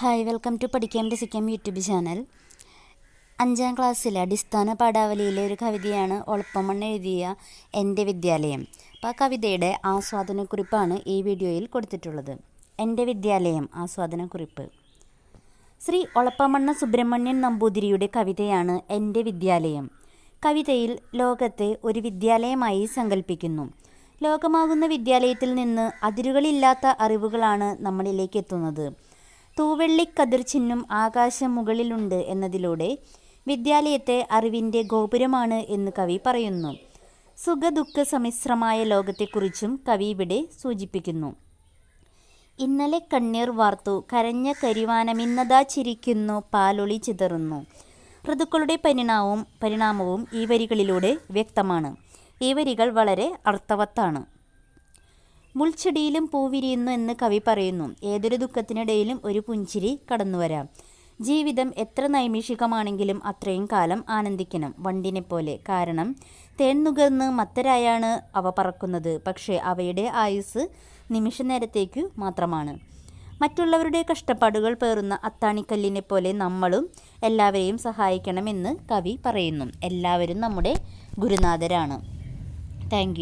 Hi welcome to പഠിക്കാം രസിക്കാം YouTube channel അഞ്ചാം ക്ലാസ്സിലെ അടിസ്ഥാന പാഠാവലിയിലെ ഒരു കവിതയാണ് ഒളപ്പമണ്ണ് എഴുതിയ എന്റെ വിദ്യാലയം. അപ്പോൾ ആ കവിതയുടെ ആസ്വാദനക്കുറിപ്പാണ് ഈ വീഡിയോയിൽ കൊടുത്തിട്ടുള്ളത്. എന്റെ വിദ്യാലയം ആസ്വാദനക്കുറിപ്പ്. ശ്രീ ഒളപ്പമണ്ണ സുബ്രഹ്മണ്യൻ നമ്പൂതിരിയുടെ കവിതയാണ് എന്റെ വിദ്യാലയം. കവിതയിൽ ലോകത്തെ ഒരു വിദ്യാലയമായി സങ്കല്പിക്കുന്നു ലോകമാകുന്ന വിദ്യാലയത്തിൽ നിന്ന് അതിരുകളില്ലാത്ത അറിവുകളാണ് നമ്മളിലേക്ക് എത്തുന്നത്. തൂവെള്ളിക്കതിർ ചിഹ്നം ആകാശം മുകളിലുണ്ട് എന്നതിലൂടെ വിദ്യാലയത്തെ അറിവിന്റെ ഗോപുരമാണ് എന്ന് കവി പറയുന്നു. സുഖദുഃഖ സമ്മിശ്രമായ ലോകത്തെക്കുറിച്ചും കവി ഇവിടെ സൂചിപ്പിക്കുന്നു. ഇന്നലെ കണ്ണീർ വാർത്തു കരഞ്ഞ കരിവാനമിന്നതാ ചിരിക്കുന്നു പാലൊളി ചിതറുന്നു. ഋതുക്കളുടെ പരിണാമവും പരിണാമവും ഈ വരികളിലൂടെ വ്യക്തമാണ്. ഈ വരികൾ വളരെ അർത്ഥവത്താണ്. മുൾച്ചെടിയിലും പൂവിരിയുന്നു എന്ന് കവി പറയുന്നു. ഏതൊരു ദുഃഖത്തിനിടയിലും ഒരു പുഞ്ചിരി കടന്നു വരാം ജീവിതം എത്ര നൈമിഷികമാണെങ്കിലും അത്രയും കാലം ആനന്ദിക്കണം. വണ്ടിനെ പോലെ കാരണം തേൻ നുകർന്ന് മത്തരായാണ് അവ പറക്കുന്നത്. പക്ഷേ അവയുടെ ആയുസ് നിമിഷ നേരത്തേക്കു മാത്രമാണ്. മറ്റുള്ളവരുടെ കഷ്ടപ്പാടുകൾ പേറുന്ന അത്താണിക്കല്ലിനെ പോലെ നമ്മളും എല്ലാവരെയും സഹായിക്കണമെന്ന് കവി പറയുന്നു. എല്ലാവരും നമ്മുടെ ഗുരുനാഥരാണ്. താങ്ക്